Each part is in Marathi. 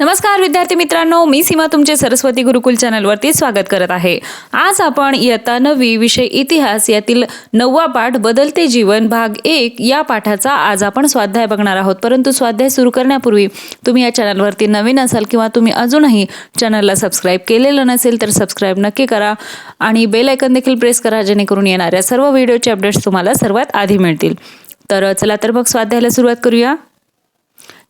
नमस्कार विद्यार्थी मित्रांनो. मी सीमा तुमचे सरस्वती गुरुकुल चॅनलवरती स्वागत करत आहे. आज आपण इयत्ता नववी विषय इतिहास यातील नववा पाठ बदलते जीवन भाग एक या पाठाचा आज आपण स्वाध्याय बघणार आहोत. परंतु स्वाध्याय सुरू करण्यापूर्वी तुम्ही या चॅनलवरती नवीन असाल किंवा तुम्ही अजूनही चॅनलला सबस्क्राईब केलेलं नसेल तर सबस्क्राईब नक्की करा आणि बेल आयकन देखील प्रेस करा जेणेकरून येणाऱ्या सर्व व्हिडिओचे अपडेट्स तुम्हाला सर्वात आधी मिळतील. तर चला तर मग स्वाध्यायाला सुरुवात करूया.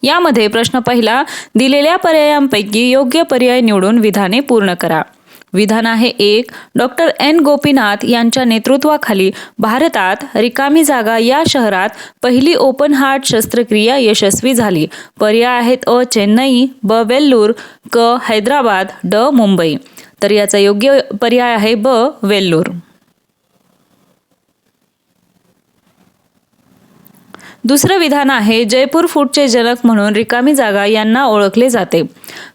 यामध्ये प्रश्न पहिला दिलेल्या पर्यायांपैकी योग्य पर्याय निवडून विधाने पूर्ण करा. विधान आहे एक डॉक्टर एन गोपीनाथ यांच्या नेतृत्वाखाली भारतात रिकामी जागा या शहरात पहिली ओपन हार्ट शस्त्रक्रिया यशस्वी झाली. पर्याय आहेत अ चेन्नई ब वेल्लूर क हैदराबाद ड मुंबई. तर याचा योग्य पर्याय आहे ब वेल्लूर. दुसरं विधान आहे जयपूर फूडचे जनक म्हणून रिकामी जागा यांना ओळखले जाते.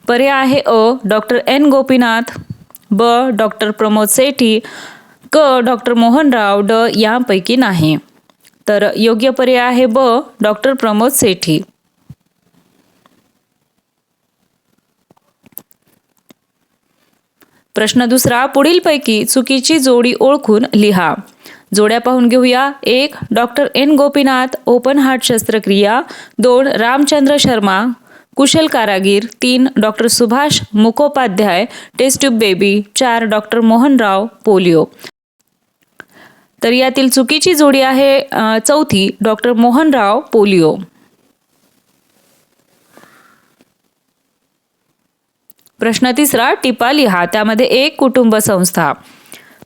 पर्याय आहे अ डॉक्टर एन. गोपीनाथ ब डॉक्टर प्रमोद सेठी क डॉक्टर मोहनराव ड यांपैकी नाही. तर योग्य पर्याय आहे ब डॉक्टर प्रमोद सेठी. प्रश्न दुसरा पुढीलपैकी चुकीची जोडी ओळखून लिहा. जोड्या पाहून घेऊया. एक doctor N. Gopinath open heart शस्त्रक्रिया. दोन रामचंद्र शर्मा कुशल कारागीर. तीन doctor Subhash Mukhopadhyay test tube baby. चार डॉक्टर मोहनराव पोलिओ. तर यातील चुकीची जोडी आहे चौथी डॉक्टर मोहनराव पोलिओ. प्रश्न तिसरा टिपा लिहा त्यामध्ये एक कुटुंब संस्था.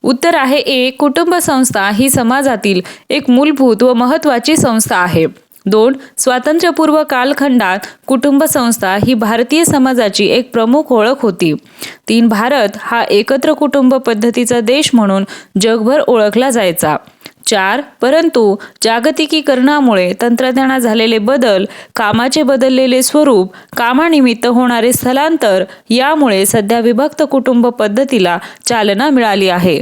उत्तर आहे एक कुटुंब संस्था ही समाजातील एक मूलभूत व महत्त्वाची संस्था आहे. दोन स्वातंत्र्यपूर्व कालखंडात कुटुंब संस्था ही भारतीय समाजाची एक प्रमुख ओळख होती. तीन भारत हा एकत्र कुटुंब पद्धतीचा देश म्हणून जगभर ओळखला जायचा. चार परंतु जागतिकीकरणामुळे तंत्रज्ञानात झालेले बदल कामाचे बदललेले स्वरूप कामानिमित्त होणारे स्थलांतर यामुळे सध्या विभक्त कुटुंब पद्धतीला चालना मिळाली आहे.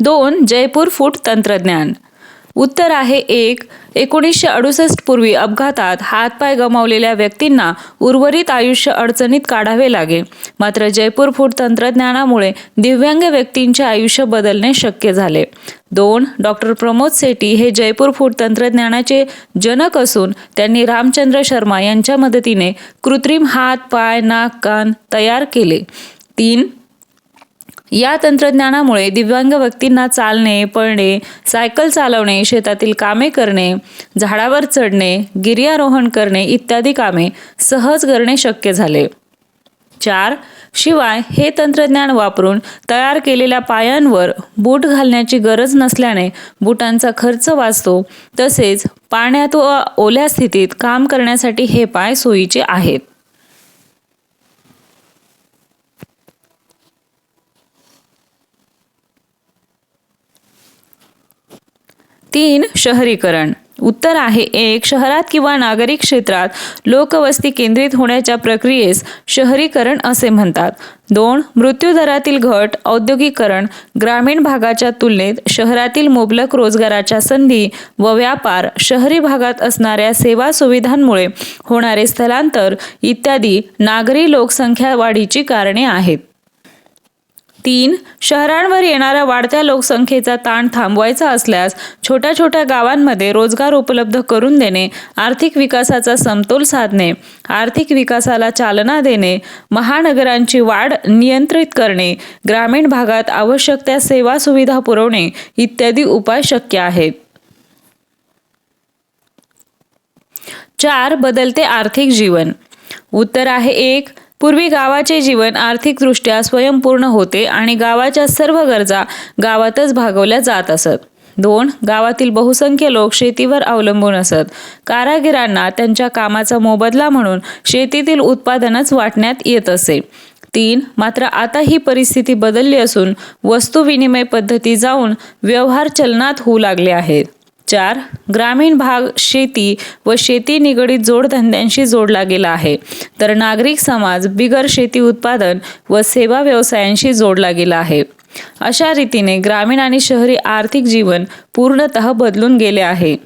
दोन जयपूर फूट तंत्रज्ञान. उत्तर आहे एक. एकोणीसशे अडुसष्ट पूर्वी अपघातात हातपाय गमावलेल्या व्यक्तींना उर्वरित आयुष्य अडचणीत काढावे लागे. मात्र जयपूर फूड तंत्रज्ञानामुळे दिव्यांग व्यक्तींचे आयुष्य बदलणे शक्य झाले. दोन डॉक्टर प्रमोद सेटी हे जयपूर फूड तंत्रज्ञानाचे जनक असून त्यांनी रामचंद्र शर्मा यांच्या मदतीने कृत्रिम हात पाय नाक कान तयार केले. तीन या तंत्रज्ञानामुळे दिव्यांग व्यक्तींना चालणे पळणे सायकल चालवणे शेतातील कामे करणे झाडावर चढणे गिर्यारोहण करणे इत्यादी कामे सहज करणे शक्य झाले. चार शिवाय हे तंत्रज्ञान वापरून तयार केलेल्या पायांवर बूट घालण्याची गरज नसल्याने बुटांचा खर्च वाचतो. तसेच पाण्यात व ओल्या स्थितीत काम करण्यासाठी हे पाय सोयीचे आहेत. तीन शहरीकरण. उत्तर आहे एक शहरात किंवा नागरिक क्षेत्रात लोकवस्ती केंद्रित होण्याच्या प्रक्रियेस शहरीकरण असे म्हणतात. दोन मृत्यूदरातील घट औद्योगिकरण ग्रामीण भागाच्या तुलनेत शहरातील मुबलक रोजगाराच्या संधी व व्यापार शहरी भागात असणाऱ्या सेवा सुविधांमुळे होणारे स्थलांतर इत्यादी नागरी लोकसंख्या वाढीची कारणे आहेत. तीन शहरांवर येणाऱ्या वाढत्या लोकसंख्येचा ताण थांबवायचा असल्यास छोट्या छोट्या गावांमध्ये रोजगार उपलब्ध करून देणे आर्थिक विकासाचा समतोल साधणे आर्थिक विकासाला चालना देणे महानगरांची वाढ नियंत्रित करणे ग्रामीण भागात आवश्यक त्या सेवा सुविधा पुरवणे इत्यादी उपाय शक्य आहेत. चार बदलते आर्थिक जीवन. उत्तर आहे एक पूर्वी गावाचे जीवन आर्थिकदृष्ट्या स्वयंपूर्ण होते आणि गावाच्या सर्व गरजा गावातच भागवल्या जात असत. दोन गावातील बहुसंख्य लोक शेतीवर अवलंबून असत. कारागिरांना त्यांच्या कामाचा मोबदला म्हणून शेतीतील उत्पादनच वाटण्यात येत असे. तीन मात्र आता ही परिस्थिती बदलली असून वस्तू विनिमय पद्धती जाऊन व्यवहार चलनात होऊ लागले आहेत. चार ग्रामीण भाग शेती व शेती निगडीत जोडधंद्यांशी जोडला गेला आहे. तर नागरिक समाज बिगर शेती उत्पादन व सेवा व्यवसायांशी जोडला गेला आहे. अशा रीतीने ग्रामीण आणि शहरी आर्थिक जीवन पूर्णतः बदलून गेले आहे.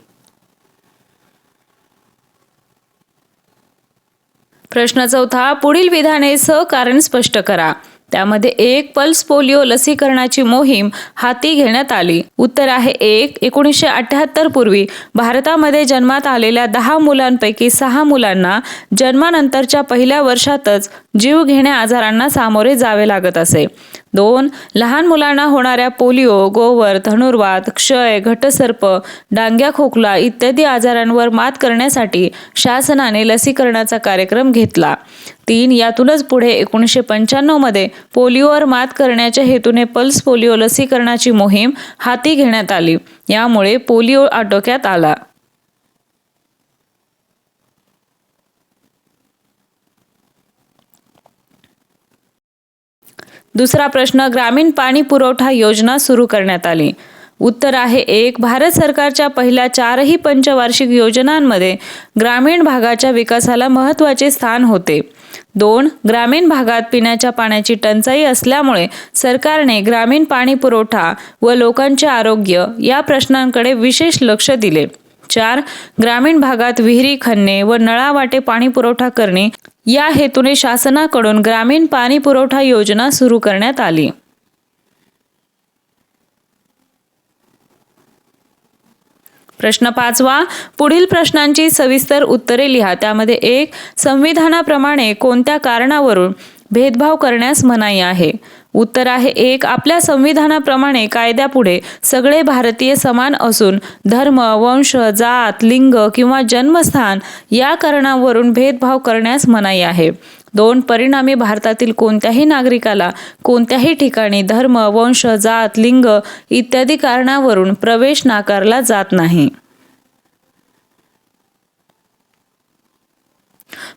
प्रश्न चौथा पुढील विधाने सहकारण स्पष्ट करा. त्यामध्ये एक पल्स पोलिओ लसीकरणाची मोहीम हाती घेण्यात आली. उत्तर आहे एक एकोणीसशे अठ्याहत्तर पूर्वी भारतामध्ये जन्मात आलेल्या दहा मुलांपैकी सहा मुलांना जन्मानंतरच्या पहिल्या वर्षातच जीव घेण्या आजारांना सामोरे जावे लागत असे. दोन लहान मुलांना होणाऱ्या पोलिओ गोवर धनुर्वात क्षय घटसर्प डांग्या खोकला इत्यादी आजारांवर मात करण्यासाठी शासनाने लसीकरणाचा कार्यक्रम घेतला. तीन यातूनच पुढे एकोणीसशे पंच्याण्णवमध्ये पोलिओवर मात करण्याच्या हेतूने पल्स पोलिओ लसीकरणाची मोहीम हाती घेण्यात आली. यामुळे पोलिओ आटोक्यात आला. दुसरा प्रश्न ग्रामीण पाणी पुरवठा योजना सुरू करण्यात आली. उत्तर आहे एक भारत सरकारच्या पहिल्या चारही पंचवार्षिक योजनांमध्ये ग्रामीण भागाच्या विकासाला महत्त्वाचे स्थान होते. दोन ग्रामीण भागात पिण्याच्या पाण्याची टंचाई असल्यामुळे सरकारने ग्रामीण पाणी पुरवठा व लोकांचे आरोग्य या प्रश्नांकडे विशेष लक्ष दिले. चार ग्रामीण भागात विहिरी खणणे व नळावाटे पाणी पुरवठा करणे या हेतूने शासनाकडून ग्रामीण पाणी पुरवठा योजना सुरू करण्यात आली. प्रश्न पाचवा पुढील प्रश्नांची सविस्तर उत्तरे लिहा. त्यामध्ये एक संविधानाप्रमाणे कोणत्या कारणावरून भेदभाव करण्यास मनाई आहे. उत्तर आहे एक आपल्या संविधानाप्रमाणे कायद्यापुढे सगळे भारतीय समान असून धर्म वंश जात लिंग किंवा जन्मस्थान या कारणावरून भेदभाव करण्यास मनाई आहे. दोन परिणामी भारतातील कोणत्याही नागरिकाला कोणत्याही ठिकाणी धर्म वंश जात लिंग इत्यादी कारणावरून प्रवेश नाकारला जात नाही.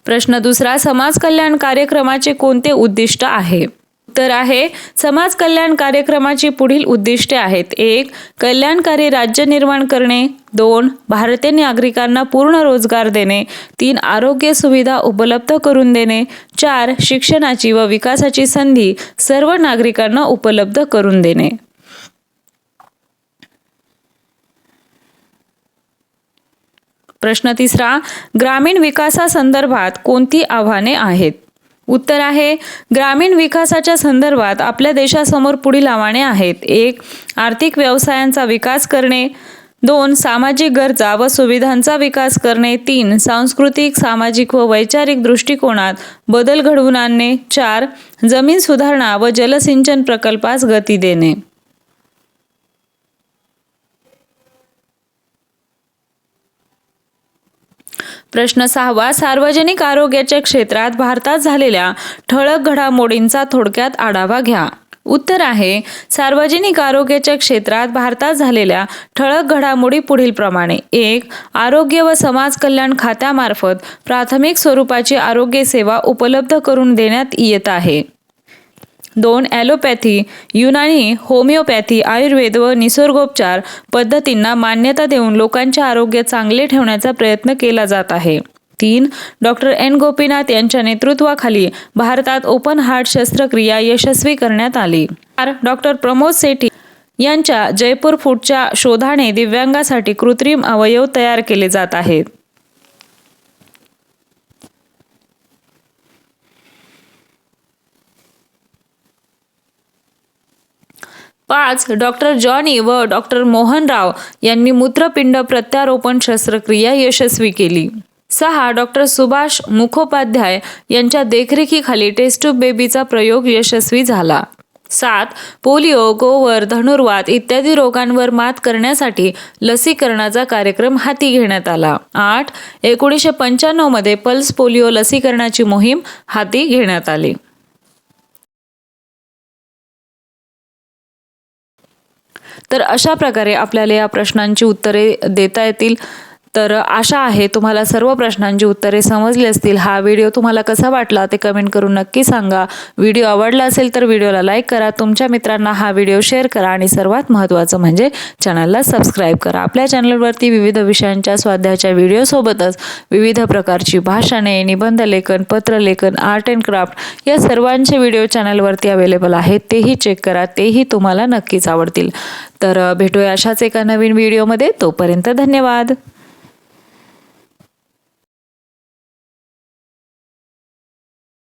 प्रश्न दुसरा समाज कल्याण कार्यक्रमाचे कोणते उद्दिष्ट आहे? तर आहे समाज कल्याण कार्यक्रमाची पुढील उद्दिष्टे आहेत. एक कल्याणकारी राज्य निर्माण करणे. दोन भारतीय नागरिकांना पूर्ण रोजगार देणे. तीन आरोग्य सुविधा उपलब्ध करून देणे. चार शिक्षणाची व विकासाची संधी सर्व नागरिकांना उपलब्ध करून देणे. प्रश्न तिसरा ग्रामीण विकासासंदर्भात कोणती आव्हाने आहेत? उत्तर आहे ग्रामीण विकासाच्या संदर्भात आपल्या देशासमोर पुढील आव्हाने आहेत. एक आर्थिक व्यवसायांचा विकास करणे. दोन सामाजिक गरजा व सुविधांचा विकास करणे. तीन सांस्कृतिक सामाजिक व वैचारिक दृष्टिकोनात बदल घडवून आणणे. चार जमीन सुधारणा व जलसिंचन प्रकल्पास गती देणे. प्रश्न सहावा सार्वजनिक आरोग्याच्या क्षेत्रात भारतात झालेल्या ठळक घडामोडींचा थोडक्यात आढावा घ्या. उत्तर आहे सार्वजनिक आरोग्याच्या क्षेत्रात भारतात झालेल्या ठळक घडामोडी पुढीलप्रमाणे एक आरोग्य व समाज कल्याण खात्यामार्फत प्राथमिक स्वरूपाची आरोग्य सेवा उपलब्ध करून देण्यात येत आहे. दोन ॲलोपॅथी युनानी होमिओपॅथी आयुर्वेद व निसर्गोपचार पद्धतींना मान्यता देऊन लोकांचे आरोग्य चांगले ठेवण्याचा प्रयत्न केला जात आहे. तीन डॉक्टर एन. गोपीनाथ यांच्या नेतृत्वाखाली भारतात ओपन हार्ट शस्त्रक्रिया यशस्वी करण्यात आली. चार डॉक्टर प्रमोद सेठी यांच्या जयपूर फूडच्या शोधाने दिव्यांगासाठी कृत्रिम अवयव तयार केले जात आहेत. पाच डॉक्टर जॉनी व डॉक्टर मोहनराव यांनी मूत्रपिंड प्रत्यारोपण शस्त्रक्रिया यशस्वी केली. सहा डॉक्टर सुभाष मुखोपाध्याय यांच्या देखरेखीखाली टेस्ट्यूब बेबीचा प्रयोग यशस्वी झाला. सात पोलिओ गोवर धनुर्वात इत्यादी रोगांवर मात करण्यासाठी लसीकरणाचा कार्यक्रम हाती घेण्यात आला. आठ एकोणीसशे पंच्याण्णवमध्ये पल्स पोलिओ लसीकरणाची मोहीम हाती घेण्यात आली. तर अशा प्रकारे आपल्याला या प्रश्नांची उत्तरे देता येतील. तर आशा आहे तुम्हाला सर्व प्रश्नांची उत्तरे समजली असतील. हा व्हिडिओ तुम्हाला कसा वाटला ते कमेंट करून नक्की सांगा. व्हिडिओ आवडला असेल तर व्हिडिओला लाईक करा. तुमच्या मित्रांना हा व्हिडिओ शेअर करा आणि सर्वात महत्त्वाचं म्हणजे चॅनलला सबस्क्राईब करा. आपल्या चॅनलवरती विविध विषयांच्या स्वाध्याच्या व्हिडिओसोबतच विविध प्रकारची भाषणे निबंध लेखन पत्रलेखन आर्ट अँड क्राफ्ट या सर्वांचे व्हिडिओ चॅनलवरती अवेलेबल आहेत. तेही चेक करा. तेही तुम्हाला नक्कीच आवडतील. तर भेटूया अशाच एका नवीन व्हिडिओमध्ये. तोपर्यंत धन्यवाद.